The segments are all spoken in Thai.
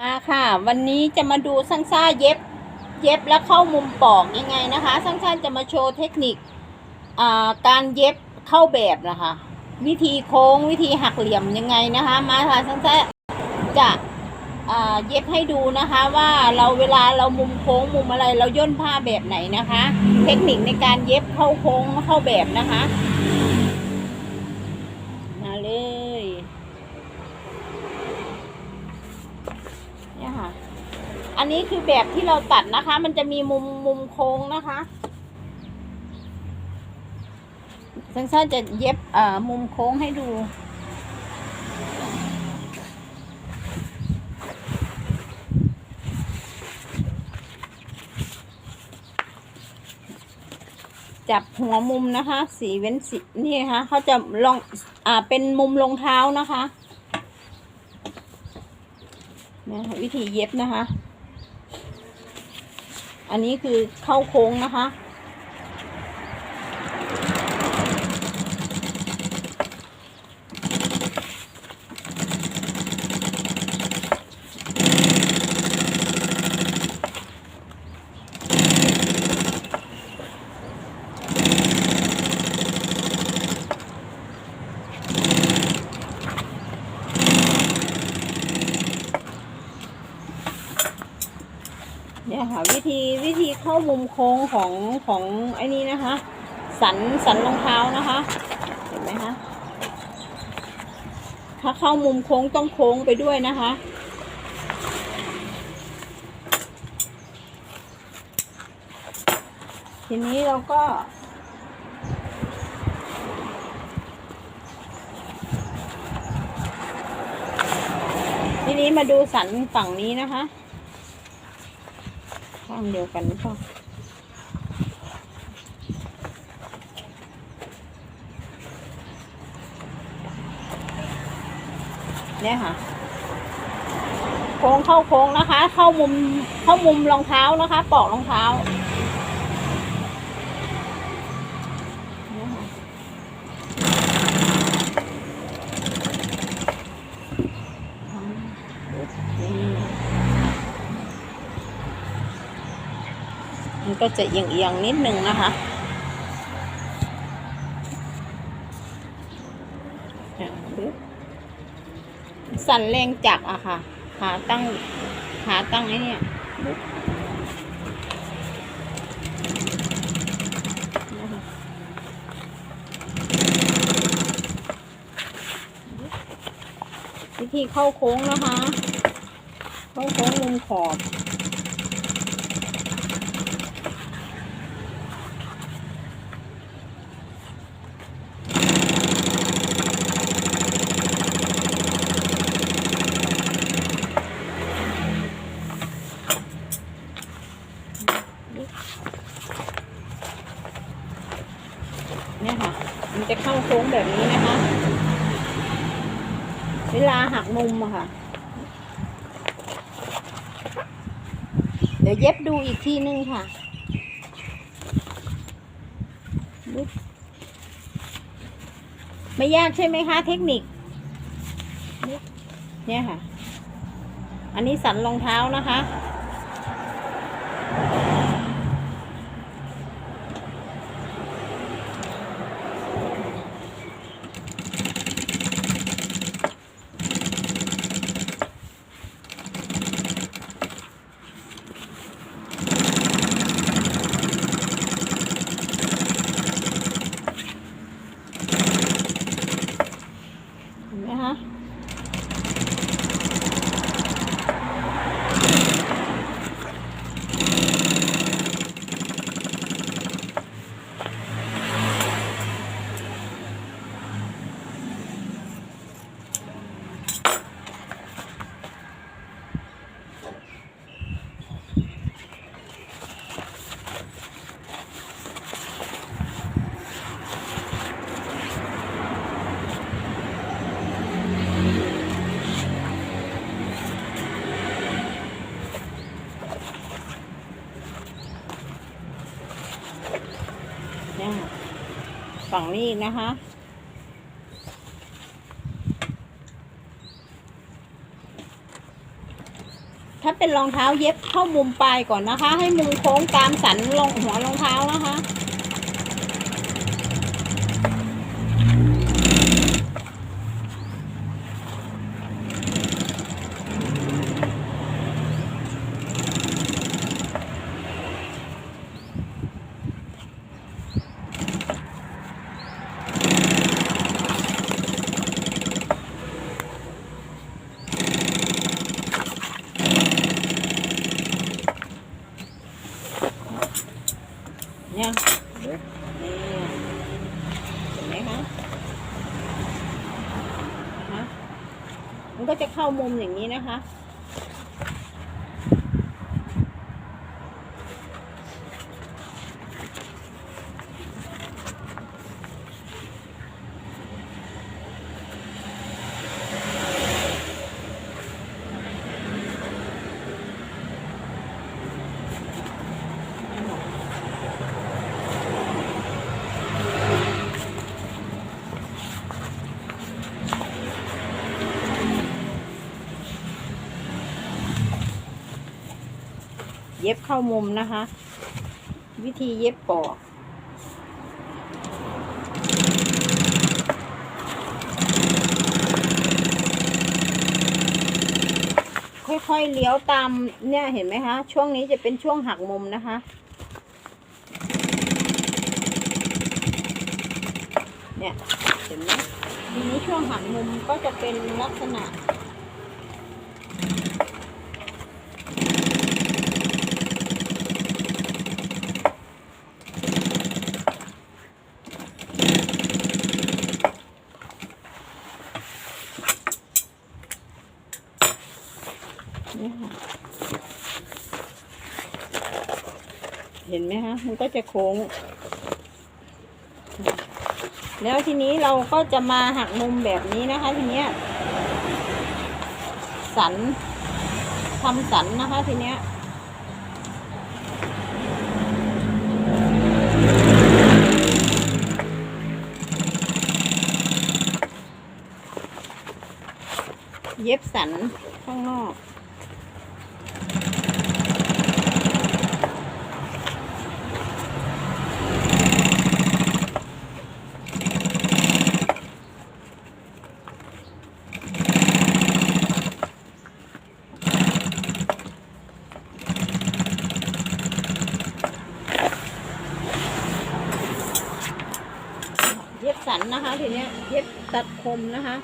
มาค่ะ วันนี้จะมาดูซังซ่าเย็บ เย็บแล้วเข้ามุมปอกยังไงนะคะซังซ่าจะมาโชว์เทคนิคอ่าการเย็บเข้าแบบนะคะ วิธีโค้งวิธีหักเหลี่ยมยังไงนะคะ มาค่ะซังซ่าจะอ่าเย็บให้ดูนะคะว่าเราเวลาเรามุมโค้งมุมอะไรเราย่นผ้าแบบไหนนะคะ เทคนิคในการเย็บเข้าโค้งเข้าแบบนะคะ มาเลย เนี่ยค่ะ อันนี้คือแบบที่เราตัดนะคะ มันจะมีมุมมุมโค้งนะคะสั้นๆจะเย็บเอ่อมุมโค้งให้ดูจับหัวมุมนะคะ สีเว้นสีนี่นะคะเขาจะลองอ่าเป็นมุมรองเท้านะคะนะคะวิธีเย็บนะคะ อันนี้คือเข้าโค้งนะคะ เนี่ยค่ะ วิธีวิธีเข้ามุมโค้งของของไอ้นี้นะคะ สันสันรองเท้านะคะ เห็นไหมคะถ้าเข้ามุมโค้งต้องโค้งไปด้วยนะคะทีนี้เราก็ ทีนี้มาดูสันฝั่งนี้นะคะ ข้างเดียวกันหรือเปล่าเนี่ยค่ะ โค้งเข้าโค้งนะคะ เข้ามุมเข้ามุมรองเท้านะคะปอกรองเท้าเนี่ยค่ะนี่ มัน ก็จะเอียงๆนิดนึงนะคะสั่นแรงจักรอะค่ะ หาตั้ง หาตั้งไอ้เนี่ยวิธีเข้าโค้งนะคะ เข้าโค้งมุมขอบ เนี่ยค่ะ มัน จะเข้าโค้งแบบนี้นะคะ เวลาหักมุมอะค่ะ เดี๋ยวเย็บดูอีกทีนึงค่ะไม่ยากใช่ไหมคะ เทคนิค เนี่ยค่ะ อันนี้สันรองเท้านะคะ ฝั่งนี้นะคะ ถ้าเป็นรองเท้าเย็บเข้ามุมปลายก่อนนะคะ ให้มุมโค้งตามสันลงหัวรองเท้านะคะ เนี่ย นี่เห็นไหมคะฮะมันก็จะเข้ามุมอย่างนี้นะคะ เย็บเข้ามุมนะคะ วิธีเย็บปอกค่อยๆเลี้ยวตามเนี่ยเห็นไหมคะ ช่วงนี้จะเป็นช่วงหักมุมนะคะ เนี่ยเห็นไหมทีนี้ช่วงหักมุมก็จะเป็นลักษณะ นี่ค่ะเห็นไห มันก็จะโค้ง แล้วทีนี้เราก็จะมาหักมุมแบบนี้นะคะ ทีเนี้ย สันทำสันนะคะทีเนี้ยเย็บสันข้างนอก เย็บสันนะคะ ทีเนี้ยเย็บตัดคมนะคะ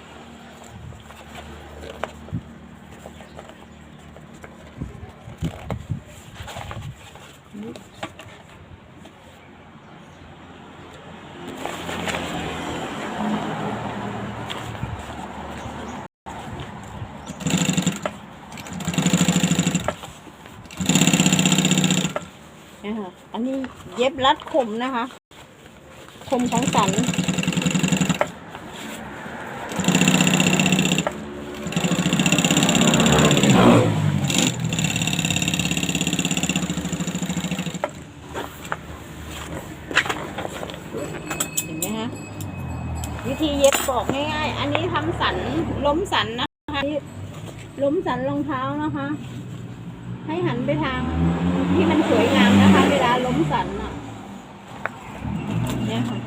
นะคะ อันนี้เย็บรัดคมนะคะ คมของสัน เห็นไหมคะ วิ ธีเย็บปอกง่ายๆ อันนี้ทำสันล้มสันนะคะล้มสันรองเท้านะคะ ให้หันไปทางที่มันสวยงามนะคะ เวลาล้มสันอะเนี่ยค่ะ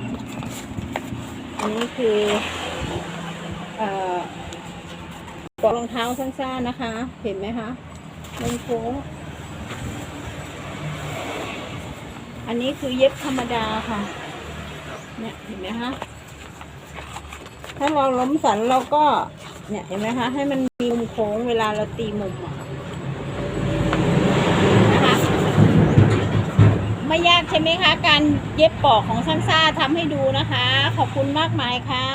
อันนี้คือเอ่อปอกรองเท้าสั้นๆนะคะ เห็นไหมคะลงโค้งอันนี้คือเย็บธรรมดาค่ะ เนี่ยเห็นไหมคะ ถ้าเราล้มสันเราก็เนี่ยเห็นไหมคะ ให้มันมีมุมโค้งเวลาเราตีมุมนะคะไม่ยากใช่ไหมคะ การเย็บปอกของซันซ่าทำให้ดูนะคะ ขอบคุณมากมายค่ะ